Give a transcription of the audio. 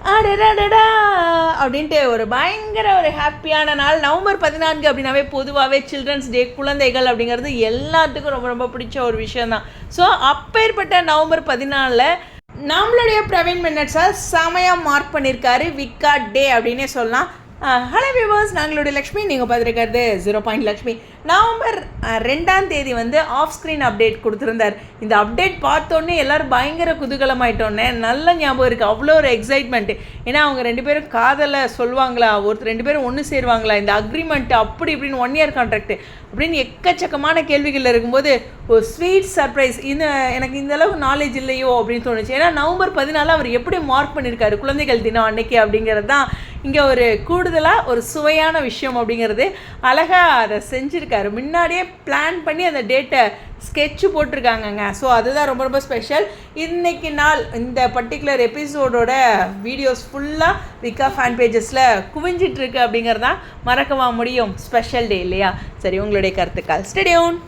அடடடடா அப்படின்ட்டு ஒரு பயங்கர ஒரு ஹாப்பியான நாள். நவம்பர் பதினான்கு அப்படின்னாவே பொதுவாகவே சில்ட்ரன்ஸ் டே குழந்தைகள் அப்படிங்கிறது எல்லாத்துக்கும் ரொம்ப ரொம்ப பிடிச்ச ஒரு விஷயந்தான் ஸோ அப்பேற்பட்ட நவம்பர் பதினாலில் நம்மளுடைய பிரவீன் மின்னட்ஸாக செமையாக மார்க் பண்ணியிருக்காரு விக்கா டே அப்படின்னே சொல்லலாம். ஹலோ வியூவர்ஸ் நாங்களுடைய லக்ஷ்மி. நீங்கள் பார்த்துருக்கிறது ஜீரோ பாயிண்ட் லக்ஷ்மி. நவம்பர் ரெண்டாம் தேதி வந்து ஆஃப் ஸ்க்ரீன் அப்டேட் கொடுத்துருந்தார். இந்த அப்டேட் பார்த்தோன்னே எல்லோரும் பயங்கர குதூகலமாயிட்டோன்னே நல்ல ஞாபகம் இருக்குது அவ்வளோ ஒரு எக்ஸைட்மெண்ட் ஏன்னா அவங்க ரெண்டு பேரும் காதலை சொல்லுவாங்களா? ஒருத்தர் ரெண்டு பேரும் ஒன்று சேருவாங்களா? இந்த அக்ரிமெண்ட் அப்படி இப்படின்னு ஒன் இயர் கான்ட்ராக்ட் அப்படின்னு எக்கச்சக்கமான கேள்விகள் இருக்கும்போது ஒரு ஸ்வீட் சர்ப்ரைஸ் இந்த எனக்கு இந்த அளவுக்கு நாலேஜ் இல்லையோ? அப்படின்னு தோணுச்சு. ஏன்னா நவம்பர் பதினாலு அவர் எப்படி மார்க் பண்ணியிருக்காரு குழந்தைகள் தினம் அன்னைக்கு அப்படிங்கிறது தான் இங்கே ஒரு கூடுதலாக ஒரு சுவையான விஷயம் அப்படிங்கிறது அழகாக அதை செஞ்சுருக்காரு. முன்னாடியே பிளான் பண்ணி அந்த டேட்டை ஸ்கெட்சு போட்டிருக்காங்கங்க. ஸோ அதுதான் ரொம்ப ரொம்ப ஸ்பெஷல் இன்றைக்கி நாள் இந்த பர்டிகுலர் எபிசோடோட வீடியோஸ் ஃபுல்லாக விகா ஃபேன் பேஜஸில் குவிஞ்சிட்ருக்கு அப்படிங்கிறதான் அப்படிங்கிறது தான் மறக்கவா முடியும். ஸ்பெஷல் டே இல்லையா? சரி உங்களுடைய கருத்துக்கள். ஸ்டடியோன்